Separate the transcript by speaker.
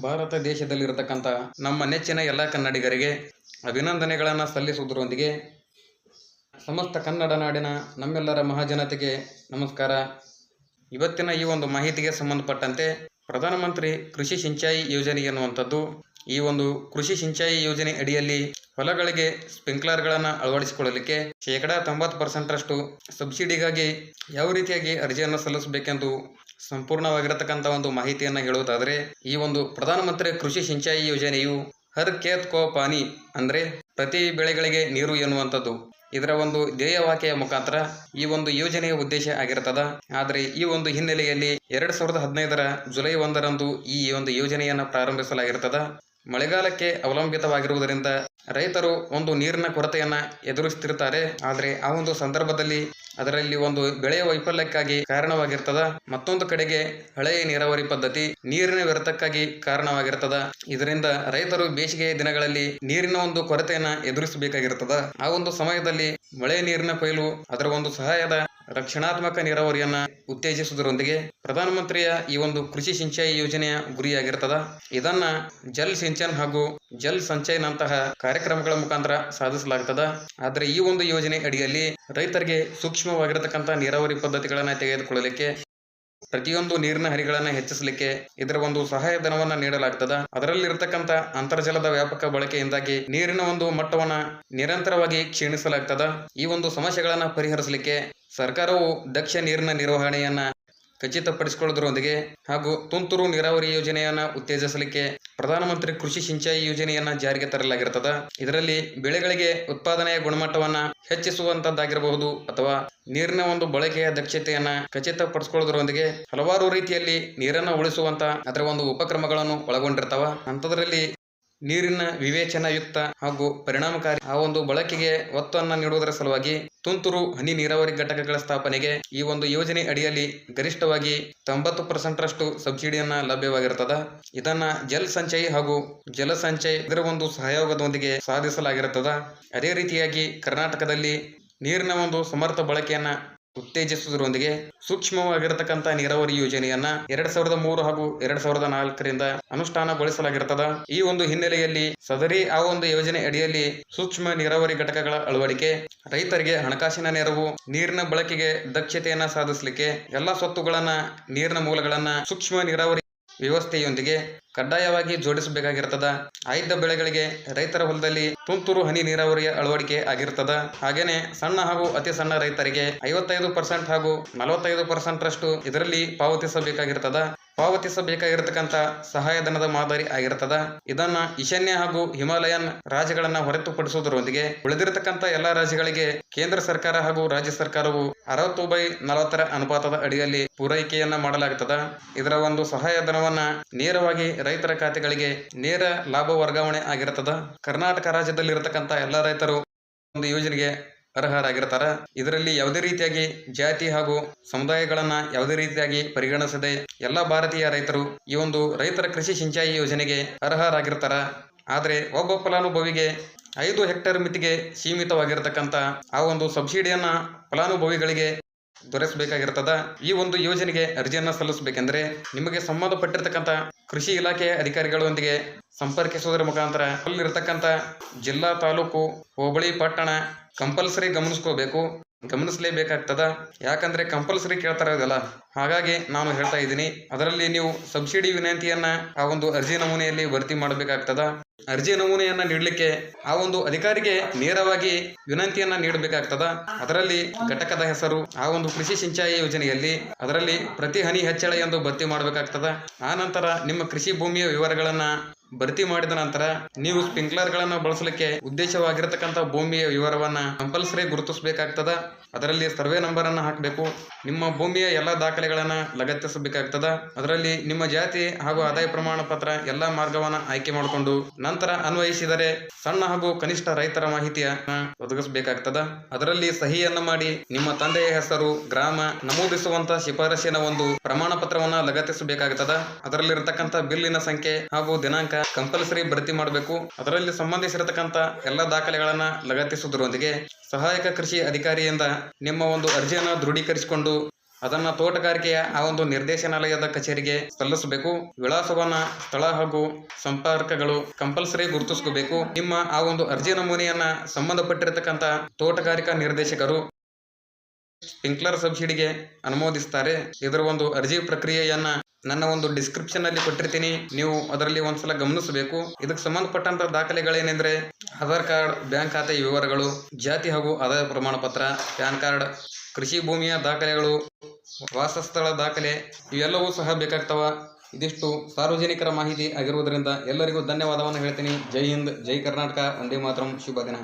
Speaker 1: ಭಾರತ ದೇಶದಲ್ಲಿರತಕ್ಕಂಥ ನಮ್ಮ ನೆಚ್ಚಿನ ಎಲ್ಲ ಕನ್ನಡಿಗರಿಗೆ ಅಭಿನಂದನೆಗಳನ್ನು ಸಲ್ಲಿಸುವುದರೊಂದಿಗೆ ಸಮಸ್ತ ಕನ್ನಡ ನಾಡಿನ ನಮ್ಮೆಲ್ಲರ ಮಹಾಜನತೆಗೆ ನಮಸ್ಕಾರ. ಇವತ್ತಿನ ಈ ಒಂದು ಮಾಹಿತಿಗೆ ಸಂಬಂಧಪಟ್ಟಂತೆ ಪ್ರಧಾನಮಂತ್ರಿ ಕೃಷಿ ಸಿಂಚಾಯಿ ಯೋಜನೆ ಎನ್ನುವಂಥದ್ದು ಈ ಒಂದು ಕೃಷಿ ಸಿಂಚಾಯಿ ಯೋಜನೆ ಅಡಿಯಲ್ಲಿ ಹೊಲಗಳಿಗೆ ಸ್ಪ್ರಿಂಕ್ಲರ್ಗಳನ್ನು ಅಳವಡಿಸಿಕೊಳ್ಳಲಿಕ್ಕೆ ಶೇಕಡಾ ತೊಂಬತ್ತು ಪರ್ಸೆಂಟರಷ್ಟು ಸಬ್ಸಿಡಿಗಾಗಿ ಯಾವ ರೀತಿಯಾಗಿ ಅರ್ಜಿಯನ್ನು ಸಲ್ಲಿಸಬೇಕೆಂದು ಸಂಪೂರ್ಣವಾಗಿರತಕ್ಕಂಥ ಒಂದು ಮಾಹಿತಿಯನ್ನು ಹೇಳುವುದಾದರೆ, ಈ ಒಂದು ಪ್ರಧಾನಮಂತ್ರಿ ಕೃಷಿ ಸಿಂಚಾಯಿ ಯೋಜನೆಯು ಹರ್ ಖೇತ್ ಕೋ ಪಾನಿ ಅಂದರೆ ಪ್ರತಿ ಬೆಳೆಗಳಿಗೆ ನೀರು ಎನ್ನುವಂಥದ್ದು. ಇದರ ಒಂದು ಧ್ಯೇಯವಾಕ್ಯ ಮುಖಾಂತರ ಈ ಒಂದು ಯೋಜನೆಯ ಉದ್ದೇಶ ಆಗಿರ್ತದ. ಆದರೆ ಈ ಒಂದು ಹಿನ್ನೆಲೆಯಲ್ಲಿ ಎರಡ್ ಸಾವಿರದ ಹದಿನೈದರ ಜುಲೈ ಒಂದರಂದು ಈ ಒಂದು ಯೋಜನೆಯನ್ನು ಪ್ರಾರಂಭಿಸಲಾಗಿರ್ತದ. ಮಳೆಗಾಲಕ್ಕೆ ಅವಲಂಬಿತವಾಗಿರುವುದರಿಂದ ರೈತರು ಒಂದು ನೀರಿನ ಕೊರತೆಯನ್ನು ಎದುರಿಸುತ್ತಿರ್ತಾರೆ ಆದರೆ ಆ ಒಂದು ಸಂದರ್ಭದಲ್ಲಿ ಅದರಲ್ಲಿ ಒಂದು ಬೆಳೆಯ ವೈಫಲ್ಯಕ್ಕಾಗಿ ಕಾರಣವಾಗಿರ್ತದ, ಮತ್ತೊಂದು ಕಡೆಗೆ ಹಳೆಯ ನೀರಾವರಿ ಪದ್ಧತಿ ನೀರಿನ ವ್ಯರ್ಥಕ್ಕಾಗಿ ಕಾರಣವಾಗಿರ್ತದ. ಇದರಿಂದ ರೈತರು ಬೇಸಿಗೆಯ ದಿನಗಳಲ್ಲಿ ನೀರಿನ ಒಂದು ಕೊರತೆಯನ್ನ ಎದುರಿಸಬೇಕಾಗಿರ್ತದ. ಆ ಒಂದು ಸಮಯದಲ್ಲಿ ಮಳೆ ನೀರಿನ ಕೊಯ್ಲು ಅದರ ಒಂದು ಸಹಾಯದ ರಕ್ಷಣಾತ್ಮಕ ನೀರಾವರಿಯನ್ನ ಉತ್ತೇಜಿಸುವುದರೊಂದಿಗೆ ಪ್ರಧಾನಮಂತ್ರಿಯ ಈ ಒಂದು ಕೃಷಿ ಸಿಂಚಾಯಿ ಯೋಜನೆಯ ಗುರಿಯಾಗಿರ್ತದ. ಇದನ್ನ ಜಲ್ ಸಿಂಚನ್ ಹಾಗೂ ಜಲ್ ಸಂಚಯನಂತಹ ಕಾರ್ಯಕ್ರಮಗಳ ಮುಖಾಂತರ ಸಾಧಿಸಲಾಗ್ತದ. ಆದರೆ ಈ ಒಂದು ಯೋಜನೆ ಅಡಿಯಲ್ಲಿ ರೈತರಿಗೆ ಸೂಕ್ಷ್ಮವಾಗಿರತಕ್ಕಂಥ ನೀರಾವರಿ ಪದ್ಧತಿಗಳನ್ನ ತೆಗೆದುಕೊಳ್ಳಲಿಕ್ಕೆ ಪ್ರತಿಯೊಂದು ನೀರಿನ ಹರಿಗಳನ್ನು ಹೆಚ್ಚಿಸಲಿಕ್ಕೆ ಇದರ ಒಂದು ಸಹಾಯಧನವನ್ನ ನೀಡಲಾಗ್ತದ. ಅದರಲ್ಲಿರ್ತಕ್ಕಂಥ ಅಂತರ್ಜಲದ ವ್ಯಾಪಕ ಬಳಕೆಯಿಂದಾಗಿ ನೀರಿನ ಒಂದು ಮಟ್ಟವನ್ನ ನಿರಂತರವಾಗಿ ಕ್ಷೀಣಿಸಲಾಗ್ತದ. ಈ ಒಂದು ಸಮಸ್ಯೆಗಳನ್ನ ಪರಿಹರಿಸಲಿಕ್ಕೆ ಸರ್ಕಾರವು ದಕ್ಷ ನೀರಿನ ನಿರ್ವಹಣೆಯನ್ನ ಖಚಿತಪಡಿಸಿಕೊಳ್ಳುವುದರೊಂದಿಗೆ ಹಾಗೂ ತುಂತುರು ನೀರಾವರಿ ಯೋಜನೆಯನ್ನ ಉತ್ತೇಜಿಸಲಿಕ್ಕೆ ಪ್ರಧಾನಮಂತ್ರಿ ಕೃಷಿ ಸಿಂಚಾಯಿ ಯೋಜನೆಯನ್ನ ಜಾರಿಗೆ ತರಲಾಗಿರ್ತದ. ಇದರಲ್ಲಿ ಬೆಳೆಗಳಿಗೆ ಉತ್ಪಾದನೆಯ ಗುಣಮಟ್ಟವನ್ನ ಹೆಚ್ಚಿಸುವಂತದ್ದಾಗಿರಬಹುದು ಅಥವಾ ನೀರಿನ ಒಂದು ಬಳಕೆಯ ದಕ್ಷತೆಯನ್ನ ಖಚಿತಪಡಿಸಿಕೊಳ್ಳೋದ್ರೊಂದಿಗೆ ಹಲವಾರು ರೀತಿಯಲ್ಲಿ ನೀರನ್ನ ಉಳಿಸುವಂತ ಅದರ ಒಂದು ಉಪಕ್ರಮಗಳನ್ನು ಒಳಗೊಂಡಿರ್ತಾವ. ಅಂಥದ್ರಲ್ಲಿ ನೀರಿನ ವಿವೇಚನಾಯುಕ್ತ ಹಾಗೂ ಪರಿಣಾಮಕಾರಿ ಆ ಒಂದು ಬಳಕೆಗೆ ಒತ್ತನ್ನು ನೀಡುವುದರ ಸಲುವಾಗಿ ತುಂತುರು ಹನಿ ನೀರಾವರಿ ಘಟಕಗಳ ಸ್ಥಾಪನೆಗೆ ಈ ಒಂದು ಯೋಜನೆ ಅಡಿಯಲ್ಲಿ ಗರಿಷ್ಠವಾಗಿ ತೊಂಬತ್ತು ಪರ್ಸೆಂಟ್ರಷ್ಟು ಸಬ್ಸಿಡಿಯನ್ನ ಲಭ್ಯವಾಗಿರುತ್ತದೆ ಇದನ್ನ ಜಲ್ ಸಂಚಯ್ ಹಾಗೂ ಜಲ ಸಂಚಯ ಇದರ ಒಂದು ಸಹಯೋಗದೊಂದಿಗೆ ಸಾಧಿಸಲಾಗಿರುತ್ತದೆ ಅದೇ ರೀತಿಯಾಗಿ ಕರ್ನಾಟಕದಲ್ಲಿ ನೀರಿನ ಒಂದು ಸಮರ್ಥ ಬಳಕೆಯನ್ನ ಉತ್ತೇಜಿಸುವುದರೊಂದಿಗೆ ಸೂಕ್ಷ್ಮವಾಗಿರತಕ್ಕಂಥ ನೀರಾವರಿ ಯೋಜನೆಯನ್ನ ಎರಡ್ ಸಾವಿರದ ಮೂರು ಹಾಗೂ ಎರಡ್ ಸಾವಿರದ ನಾಲ್ಕರಿಂದ ಅನುಷ್ಠಾನಗೊಳಿಸಲಾಗಿರ್ತದ. ಈ ಒಂದು ಹಿನ್ನೆಲೆಯಲ್ಲಿ ಸದರಿ ಆ ಒಂದು ಯೋಜನೆ ಅಡಿಯಲ್ಲಿ ಸೂಕ್ಷ್ಮ ನೀರಾವರಿ ಘಟಕಗಳ ಅಳವಡಿಕೆ, ರೈತರಿಗೆ ಹಣಕಾಸಿನ ನೆರವು, ನೀರಿನ ಬಳಕೆಗೆ ದಕ್ಷತೆಯನ್ನ ಸಾಧಿಸಲಿಕ್ಕೆ ಎಲ್ಲಾ ಸ್ವತ್ತುಗಳನ್ನ, ನೀರಿನ ಮೂಲಗಳನ್ನ ಸೂಕ್ಷ್ಮ ನೀರಾವರಿ ವ್ಯವಸ್ಥೆಯೊಂದಿಗೆ ಕಡ್ಡಾಯವಾಗಿ ಜೋಡಿಸಬೇಕಾಗಿರ್ತದ. ಆಯ್ದ ಬೆಳೆಗಳಿಗೆ ರೈತರ ಹೊಲದಲ್ಲಿ ತುಂತುರು ಹನಿ ನೀರಾವರಿಯ ಅಳವಡಿಕೆ ಆಗಿರ್ತದ. ಹಾಗೇನೆ ಸಣ್ಣ ಹಾಗೂ ಅತಿ ಸಣ್ಣ ರೈತರಿಗೆ ಐವತ್ತೈದು ಪರ್ಸೆಂಟ್ ಹಾಗೂ ನಲವತ್ತೈದು ಪರ್ಸೆಂಟ್ ರಷ್ಟು ಇದರಲ್ಲಿ ಪಾವತಿಸಬೇಕಾಗಿರ್ತದ. ಪಾವತಿಸಬೇಕಾಗಿರತಕ್ಕಂತ ಸಹಾಯಧನದ ಮಾದರಿ ಆಗಿರ್ತದ. ಇದನ್ನ ಈಶಾನ್ಯ ಹಾಗೂ ಹಿಮಾಲಯನ್ ರಾಜ್ಯಗಳನ್ನ ಹೊರತುಪಡಿಸುವುದರೊಂದಿಗೆ ಉಳಿದಿರತಕ್ಕಂತ ಎಲ್ಲಾ ರಾಜ್ಯಗಳಿಗೆ ಕೇಂದ್ರ ಸರ್ಕಾರ ಹಾಗೂ ರಾಜ್ಯ ಸರ್ಕಾರವು ಅರವತ್ತು ಬೈ ನಲವತ್ತರ ಅನುಪಾತದ ಅಡಿಯಲ್ಲಿ ಪೂರೈಕೆಯನ್ನ ಮಾಡಲಾಗುತ್ತದೆ ಇದರ ಒಂದು ಸಹಾಯಧನವನ್ನ ನೇರವಾಗಿ ರೈತರ ಖಾತೆಗಳಿಗೆ ನೇರ ಲಾಭ ವರ್ಗಾವಣೆ ಆಗಿರ್ತದ. ಕರ್ನಾಟಕ ರಾಜ್ಯದಲ್ಲಿರತಕ್ಕಂತ ಎಲ್ಲಾ ರೈತರು ಒಂದು ಯೋಜನೆಗೆ ಅರ್ಹರಾಗಿರ್ತಾರ. ಇದರಲ್ಲಿ ಯಾವುದೇ ರೀತಿಯಾಗಿ ಜಾತಿ ಹಾಗೂ ಸಮುದಾಯಗಳನ್ನ ಯಾವುದೇ ರೀತಿಯಾಗಿ ಪರಿಗಣಿಸದೆ ಎಲ್ಲ ಭಾರತೀಯ ರೈತರು ಈ ಒಂದು ರೈತರ ಕೃಷಿ ಸಿಂಚಾಯಿ ಯೋಜನೆಗೆ ಅರ್ಹರಾಗಿರ್ತಾರ. ಆದರೆ ಒಬ್ಬ ಫಲಾನುಭವಿಗೆ ಐದು ಹೆಕ್ಟೇರ್ ಮಿತಿಗೆ ಸೀಮಿತವಾಗಿರತಕ್ಕಂತ ಆ ಒಂದು ಸಬ್ಸಿಡಿಯನ್ನ ಫಲಾನುಭವಿಗಳಿಗೆ ದೊರೆಸಬೇಕಾಗಿರ್ತದ. ಈ ಒಂದು ಯೋಜನೆಗೆ ಅರ್ಜಿಯನ್ನ ಸಲ್ಲಿಸಬೇಕೆಂದರೆ ನಿಮಗೆ ಸಂಬಂಧಪಟ್ಟಿರ್ತಕ್ಕಂಥ ಕೃಷಿ ಇಲಾಖೆಯ ಅಧಿಕಾರಿಗಳೊಂದಿಗೆ ಸಂಪರ್ಕಿಸುವುದರ ಮುಖಾಂತರ ಅಲ್ಲಿರ್ತಕ್ಕಂಥ ಜಿಲ್ಲಾ ತಾಲೂಕು, ಹೋಬಳಿ, ಪಟ್ಟಣ ಕಂಪಲ್ಸರಿ ಗಮನಿಸ್ಕೋಬೇಕು. ಗಮನಿಸಲೇಬೇಕಾಗ್ತದ. ಯಾಕಂದ್ರೆ ಕಂಪಲ್ಸರಿ ಕೇಳ್ತಾ ಇದಲ್ಲ ಹಾಗಾಗಿ ನಾನು ಹೇಳ್ತಾ ಇದ್ದೀನಿ, ಅದರಲ್ಲಿ ನೀವು ಸಬ್ಸಿಡಿ ವಿನಂತಿಯನ್ನ ಆ ಒಂದು ಅರ್ಜಿ ನಮೂನೆಯಲ್ಲಿ ಭರ್ತಿ ಮಾಡಬೇಕಾಗ್ತದ. ಅರ್ಜಿ ನಮೂನೆಯನ್ನ ನೀಡಲಿಕ್ಕೆ ಆ ಒಂದು ಅಧಿಕಾರಿಗೆ ನೇರವಾಗಿ ವಿನಂತಿಯನ್ನ ನೀಡಬೇಕಾಗ್ತದ. ಅದರಲ್ಲಿ ಘಟಕದ ಹೆಸರು, ಆ ಒಂದು ಕೃಷಿ ಸಿಂಚಾಯಿ ಯೋಜನೆಯಲ್ಲಿ ಅದರಲ್ಲಿ ಪ್ರತಿ ಹನಿ ಹೆಚ್ಚಳ ಎಂದು ಭರ್ತಿ ಮಾಡಬೇಕಾಗ್ತದ. ಆ ನಂತರ ನಿಮ್ಮ ಕೃಷಿ ಭೂಮಿಯ ವಿವರಗಳನ್ನ ಭರ್ತಿ ಮಾಡಿದ ನಂತರ ನೀವು ಸ್ಪ್ರಿಂಕ್ಲರ್ಗಳನ್ನು ಬಳಸಲಿಕ್ಕೆ ಉದ್ದೇಶವಾಗಿರತಕ್ಕಂತ ಭೂಮಿಯ ವಿವರವನ್ನ ಕಂಪಲ್ಸರಿ ಗುರುತಿಸಬೇಕಾಗ್ತದ. ಅದರಲ್ಲಿ ಸರ್ವೆ ನಂಬರ್ ಅನ್ನು ಹಾಕಬೇಕು. ನಿಮ್ಮ ಭೂಮಿಯ ಎಲ್ಲಾ ದಾಖಲೆಗಳನ್ನ ಲಗತ್ತಿಸಬೇಕಾಗ್ತದ. ಅದರಲ್ಲಿ ನಿಮ್ಮ ಜಾತಿ ಹಾಗೂ ಆದಾಯ ಪ್ರಮಾಣ ಪತ್ರ ಎಲ್ಲ ಮಾರ್ಗವನ್ನ ಆಯ್ಕೆ ಮಾಡಿಕೊಂಡು ನಂತರ ಅನ್ವಯಿಸಿದರೆ ಸಣ್ಣ ಹಾಗೂ ಕನಿಷ್ಠ ರೈತರ ಮಾಹಿತಿಯನ್ನ ಒದಗಿಸಬೇಕಾಗ್ತದ. ಅದರಲ್ಲಿ ಸಹಿಯನ್ನ ಮಾಡಿ ನಿಮ್ಮ ತಂದೆಯ ಹೆಸರು, ಗ್ರಾಮ ನಮೂದಿಸುವಂತ ಶಿಫಾರಸಿನ ಒಂದು ಪ್ರಮಾಣ ಪತ್ರವನ್ನ ಲಗತ್ತಿಸಬೇಕಾಗ್ತದ. ಅದರಲ್ಲಿರತಕ್ಕಂಥ ಬಿಲ್ಲಿನ ಸಂಖ್ಯೆ ಹಾಗೂ ದಿನಾಂಕ ಕಂಪಲ್ಸರಿ ಭರ್ತಿ ಮಾಡಬೇಕು. ಅದರಲ್ಲಿ ಸಂಬಂಧಿಸಿರತಕ್ಕಂಥ ಎಲ್ಲ ದಾಖಲೆಗಳನ್ನ ಲಗತ್ತಿಸುವುದರೊಂದಿಗೆ ಸಹಾಯಕ ಕೃಷಿ ಅಧಿಕಾರಿಯಿಂದ ನಿಮ್ಮ ಒಂದು ಅರ್ಜಿಯನ್ನು ದೃಢೀಕರಿಸಿಕೊಂಡು ಅದನ್ನ ತೋಟಗಾರಿಕೆಯ ಆ ಒಂದು ನಿರ್ದೇಶನಾಲಯದ ಕಚೇರಿಗೆ ಸಲ್ಲಿಸಬೇಕು. ವಿಳಾಸವನ್ನ ಸ್ಥಳ ಹಾಗೂ ಸಂಪರ್ಕಗಳು ಕಂಪಲ್ಸರಿ ಗುರುತಿಸ್ಕೋಬೇಕು. ನಿಮ್ಮ ಆ ಒಂದು ಅರ್ಜಿ ನಮೂನೆಯನ್ನ ಸಂಬಂಧಪಟ್ಟಿರತಕ್ಕಂತ ತೋಟಗಾರಿಕಾ ನಿರ್ದೇಶಕರು ಸ್ಪಿಂಕ್ಲರ್ ಸಬ್ಸಿಡಿಗೆ ಅನುಮೋದಿಸ್ತಾರೆ. ಇದರ ಒಂದು ಅರ್ಜಿ ಪ್ರಕ್ರಿಯೆಯನ್ನ ನನ್ನ ಒಂದು ಡಿಸ್ಕ್ರಿಪ್ಷನ್ ಅಲ್ಲಿ ಕೊಟ್ಟಿರ್ತೀನಿ. ನೀವು ಅದರಲ್ಲಿ ಒಂದ್ಸಲ ಗಮನಿಸಬೇಕು. ಇದಕ್ಕೆ ಸಂಬಂಧಪಟ್ಟಂತ ದಾಖಲೆಗಳೇನೆಂದ್ರೆ ಆಧಾರ್ ಕಾರ್ಡ್, ಬ್ಯಾಂಕ್ ಖಾತೆ ವಿವರಗಳು, ಜಾತಿ ಹಾಗೂ ಆದಾಯ ಪ್ರಮಾಣ ಪತ್ರ ಪ್ಯಾನ್ ಕಾರ್ಡ್, ಕೃಷಿ ಭೂಮಿಯ ದಾಖಲೆಗಳು, ವಾಸಸ್ಥಳ ದಾಖಲೆ, ಇವೆಲ್ಲವೂ ಸಹ ಬೇಕಾಗ್ತವ. ಇದಿಷ್ಟು ಸಾರ್ವಜನಿಕರ ಮಾಹಿತಿ ಆಗಿರುವುದರಿಂದ ಎಲ್ಲರಿಗೂ ಧನ್ಯವಾದವನ್ನು ಹೇಳ್ತೀನಿ. ಜೈ ಹಿಂದ್, ಜೈ ಕರ್ನಾಟಕ, ಒಂದೇ ಮಾತ್ರ, ಶುಭ ದಿನ.